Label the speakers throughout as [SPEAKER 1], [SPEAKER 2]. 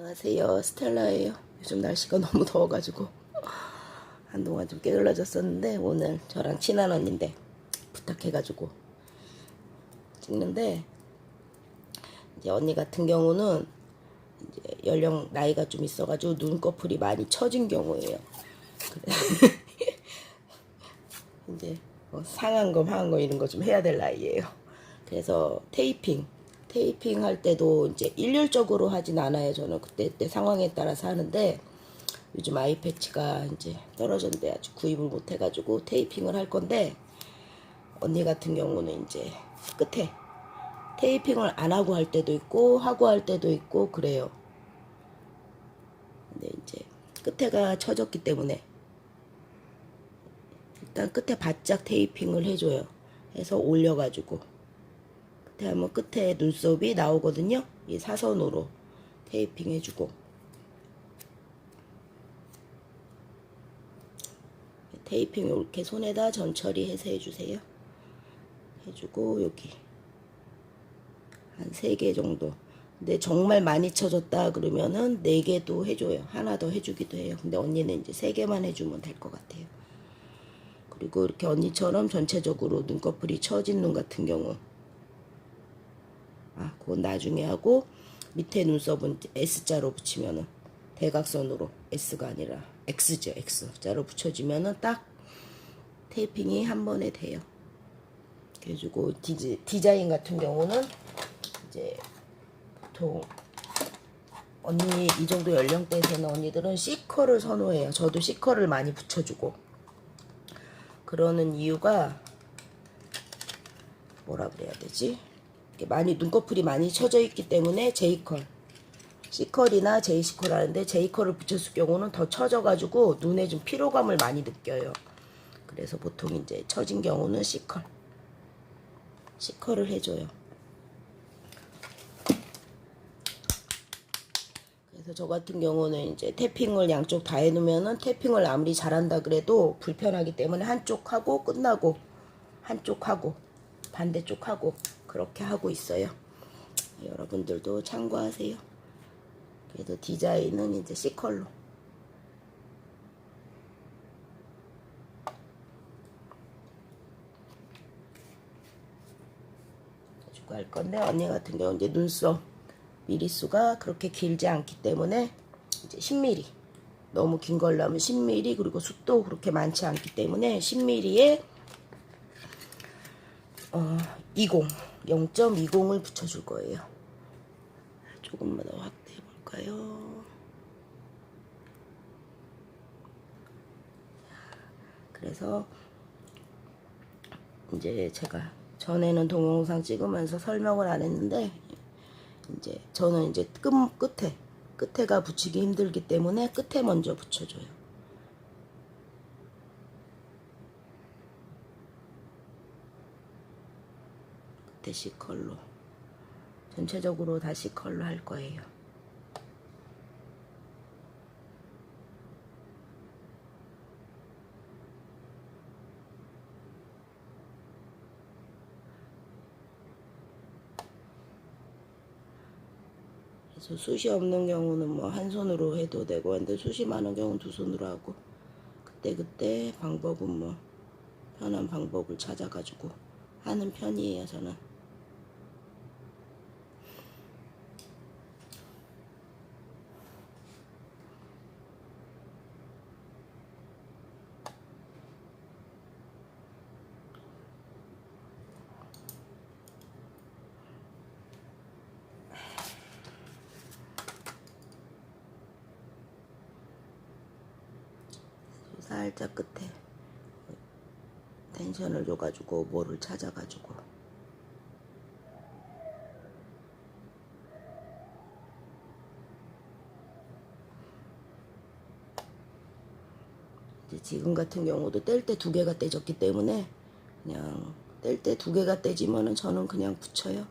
[SPEAKER 1] 안녕하세요. 스텔라예요. 요즘 날씨가 너무 더워가지고. 한동안 좀 게을러졌었는데 오늘 저랑 친한 언니인데 부탁해가지고 찍는데 이제 언니 같은 경우는 이제 연령 나이가 좀 있어가지고 눈꺼풀이 많이 처진 경우예요. 이제 뭐 상한 거 망한 거 이런 거 좀 해야 될 나이예요. 그래서 테이핑 테이핑 할 때도 이제 일률적으로 하진 않아요. 저는 그때 그때 상황에 따라서 하는데 요즘 아이 패치가 이제 떨어졌는데 아직 구입을 못 해가지고 테이핑을 할 건데 언니 같은 경우는 이제 끝에 테이핑을 안 하고 할 때도 있고 하고 할 때도 있고 그래요. 근데 이제 끝에가 처졌기 때문에 일단 끝에 바짝 테이핑을 해줘요. 해서 올려가지고 끝에 하면 끝에 눈썹이 나오거든요. 이 사선으로 테이핑 해주고 테이핑 이렇게 손에다 전처리 해서 해주세요. 해주고 여기 한세개 정도. 근데 정말 많이 쳐졌다 그러면은 네 개도 해줘요. 하나 더 해주기도 해요. 근데 언니는 이제 세 개만 해주면 될 것 같아요. 그리고 이렇게 언니처럼 전체적으로 눈꺼풀이 처진 눈 같은 경우 아, 그건 나중에 하고 밑에 눈썹은 S자로 붙이면은 대각선으로 S가 아니라 X죠, X자로 붙여주면은 딱 테이핑이 한 번에 돼요. 그래가지고 디지, 디자인 같은 경우는 이제 보통 언니 이 정도 연령대에 되는 언니들은 C컬을 선호해요. 저도 C컬을 많이 붙여주고 그러는 이유가 뭐라 그래야 되지? 많이 눈꺼풀이 많이 쳐져 있기 때문에 J컬 C컬이나 JC컬 하는데 J컬을 붙였을 경우는 더 처져가지고 눈에 좀 피로감을 많이 느껴요. 그래서 보통 이제 처진 경우는 C컬 C컬을 해줘요. 그래서 저 같은 경우는 이제 태핑을 양쪽 다 해놓으면은 태핑을 아무리 잘한다 그래도 불편하기 때문에 한쪽 하고 끝나고 한쪽 하고 반대쪽 하고 그렇게 하고 있어요. 여러분들도 참고하세요. 그래도 디자인은 이제 C컬로 해주고 할 건데 언니 같은 경우 이제 눈썹 미리수가 그렇게 길지 않기 때문에 이제 10mm 너무 긴 걸로 하면 10mm 그리고 숱도 그렇게 많지 않기 때문에 10mm에 어, 20 0.20을 붙여줄 거예요. 조금만 더 확대해 볼까요? 그래서 이제 제가 전에는 동영상 찍으면서 설명을 안 했는데 이제 저는 이제 끝 끝에 끝에가 붙이기 힘들기 때문에 끝에 먼저 붙여줘요. 끝에 C컬로 전체적으로 다 C컬로 할 거예요. 그래서 숱이 없는 경우는 뭐 한 손으로 해도 되고 근데 숱이 많은 경우는 두 손으로 하고 그때 그때 방법은 뭐 편한 방법을 찾아가지고 하는 편이에요 저는. 살짝 끝에 텐션을 줘가지고 뭐를 찾아가지고 지금 같은 경우도 뗄 때 두 개가 떼졌기 때문에 그냥 뗄 때 두 개가 떼지면은 저는 그냥 붙여요.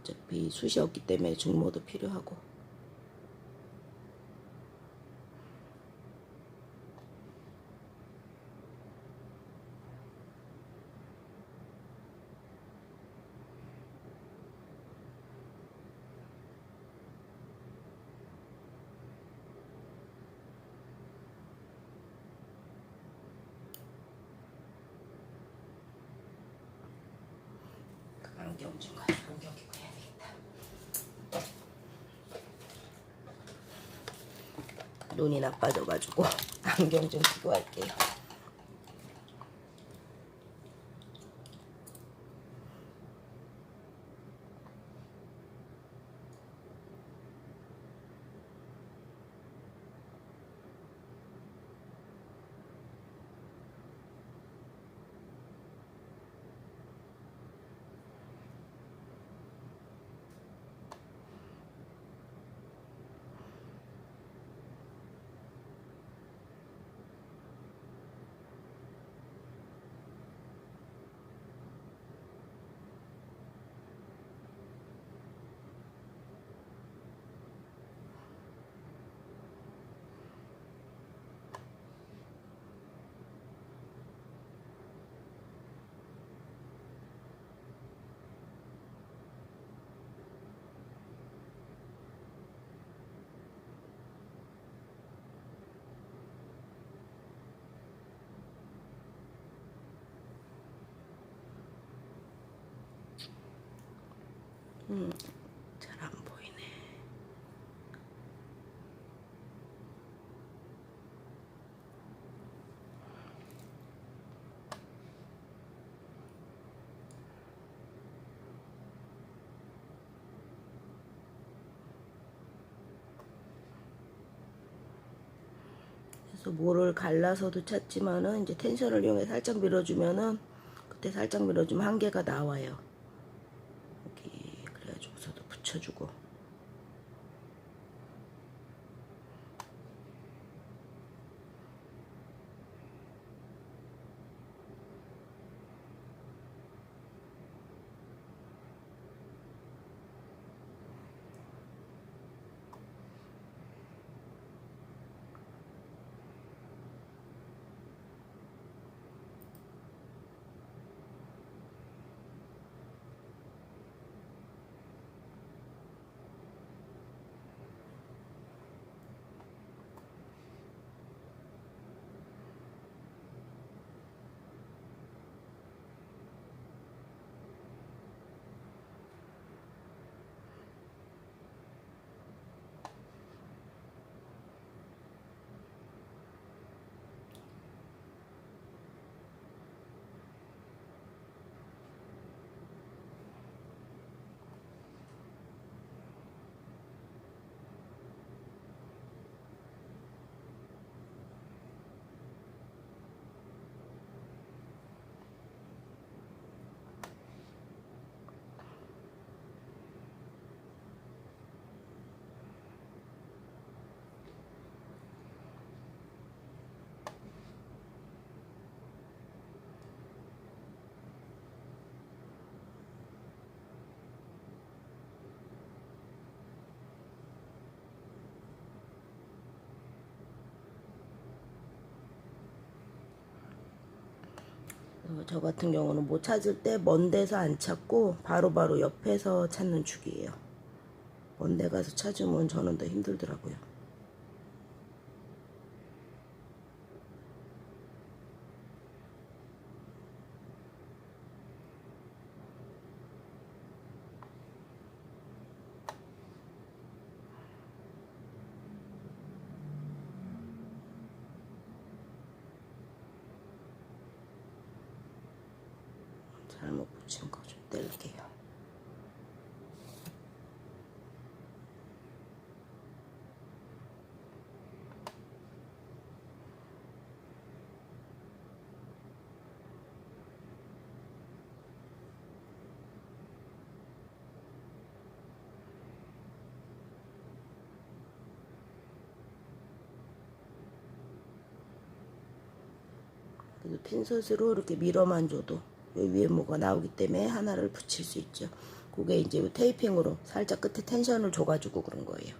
[SPEAKER 1] 어차피 숱이 없기 때문에 중모도 필요하고. 용준 가지고 공격이고 해야 되겠다. 눈이 나빠져가지고 안경 좀 끼고 할게요. 잘 안 보이네. 그래서 뭐를 갈라서도 찾지만은 이제 텐션을 이용해 살짝 밀어주면은 그때 살짝 밀어주면 한 개가 나와요. 여기 그래가지고서도 붙여주고 저 같은 경우는 못 찾을 때 먼 데서 안 찾고 바로 바로 옆에서 찾는 축이에요. 먼 데 가서 찾으면 저는 더 힘들더라고요. 잘못 붙인 거 좀 뗄게요. 그래서 핀셋으로 이렇게 밀어만 줘도 요 위에 뭐가 나오기 때문에 하나를 붙일 수 있죠. 그게 이제 테이핑으로 살짝 끝에 텐션을 줘가지고 그런 거예요.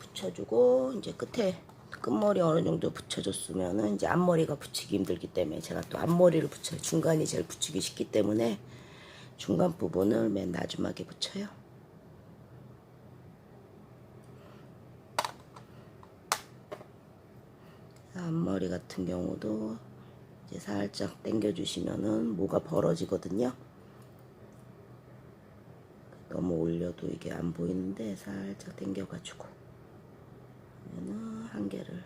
[SPEAKER 1] 붙여주고 이제 끝에 끝머리 어느 정도 붙여줬으면은 이제 앞머리가 붙이기 힘들기 때문에 제가 또 앞머리를 붙여요. 중간이 제일 붙이기 쉽기 때문에 중간 부분을 맨 나중하게 붙여요. 앞머리 같은 경우도 이제 살짝 당겨주시면은 모가 벌어지거든요. 너무 올려도 이게 안 보이는데 살짝 당겨가지고 개를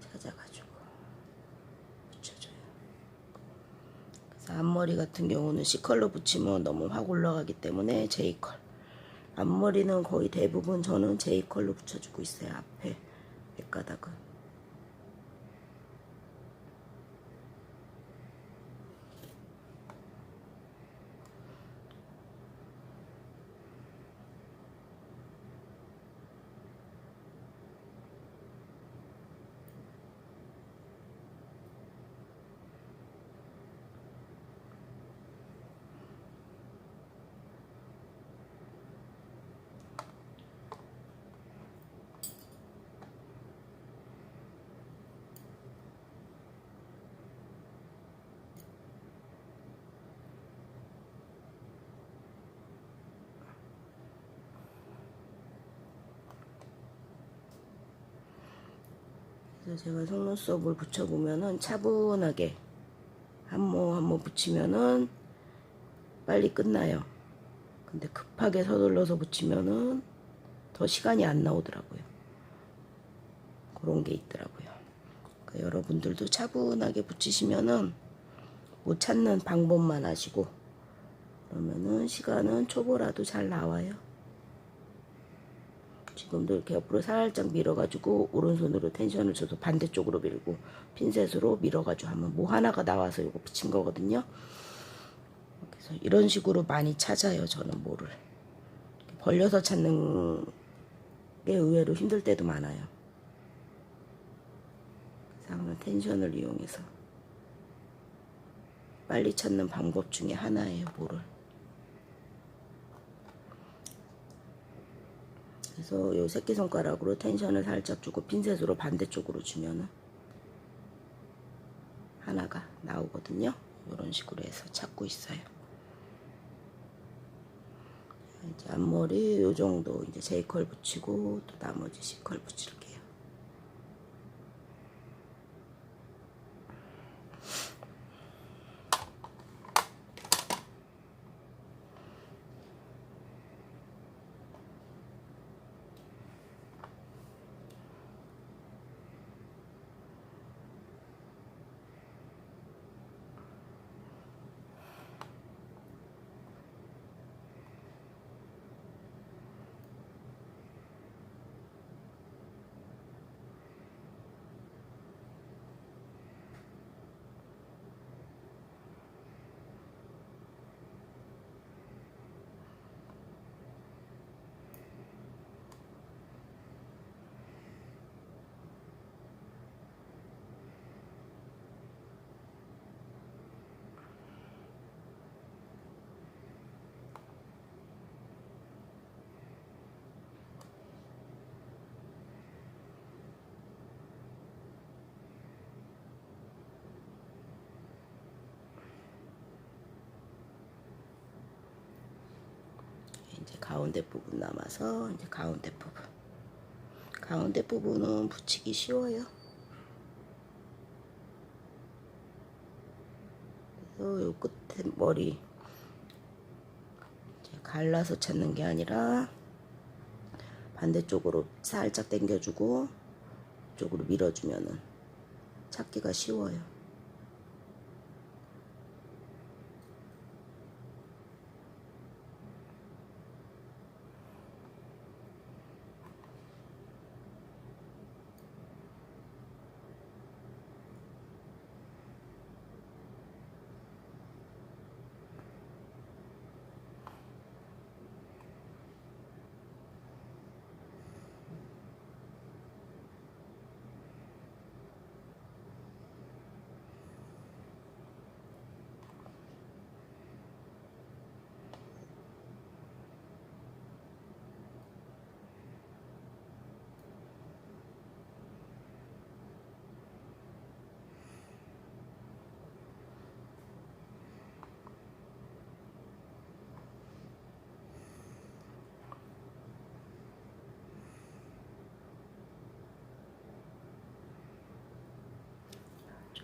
[SPEAKER 1] 찾아가지고 붙여줘요. 그래서 앞머리 같은 경우는 C컬로 붙이면 너무 확 올라가기 때문에 J컬. 앞머리는 거의 대부분 저는 J컬로 붙여주고 있어요. 앞에 백가닥은. 그래서 제가 속눈썹을 붙여보면은 차분하게 한모 한모 붙이면은 빨리 끝나요. 근데 급하게 서둘러서 붙이면은 더 시간이 안 나오더라고요. 그런 게 있더라고요. 그러니까 여러분들도 차분하게 붙이시면은 못 찾는 방법만 하시고 그러면은 시간은 초보라도 잘 나와요. 지금도 이렇게 옆으로 살짝 밀어가지고 오른손으로 텐션을 줘서 반대쪽으로 밀고 핀셋으로 밀어가지고 하면 뭐 하나가 나와서 이거 붙인 거거든요. 그래서 이런 식으로 많이 찾아요. 저는 뭐를 벌려서 찾는 게 의외로 힘들 때도 많아요. 항상 텐션을 이용해서 빨리 찾는 방법 중에 하나예요. 뭐를. 그래서 요 새끼손가락으로 텐션을 살짝 주고 핀셋으로 반대쪽으로 주면은 하나가 나오거든요. 이런 식으로 해서 찾고 있어요. 이제 앞머리 요 정도 이제 J컬 붙이고 또 나머지 C컬 붙일게요. 이제 가운데 부분 남아서 이제 가운데 부분. 가운데 부분은 붙이기 쉬워요. 그래서 요 끝에 머리 갈라서 찾는 게 아니라 반대쪽으로 살짝 당겨주고 이쪽으로 밀어주면은 찾기가 쉬워요.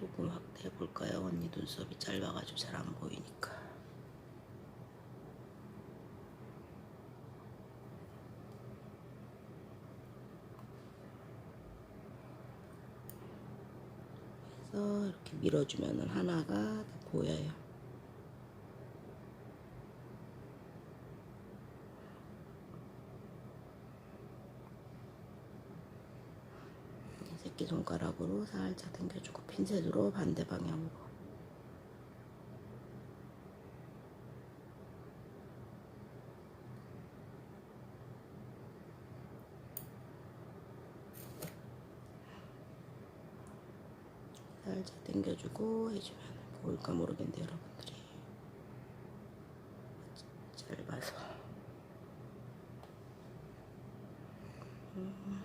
[SPEAKER 1] 조금 확대해 볼까요? 언니 눈썹이 짧아가지고 잘 안 보이니까. 그래서 이렇게 밀어주면은 하나가 다 보여요. 새끼 손가락으로 살짝 당겨주고 핀셋으로 반대 방향으로. 살짝 당겨주고 해주면 보일까 모르겠는데 여러분들이. 짧아서 음,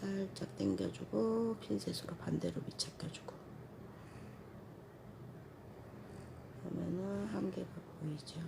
[SPEAKER 1] 살짝 당겨주고 핀셋으로 반대로 밑잡혀주고. 그러면은 한 개가 보이죠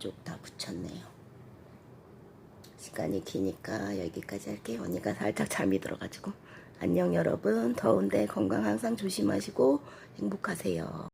[SPEAKER 1] 쪽 다 붙였네요. 시간이 기니까 여기까지 할게요. 언니가 살짝 잠이 들어가지고. 안녕 여러분. 더운데 건강 항상 조심하시고 행복하세요.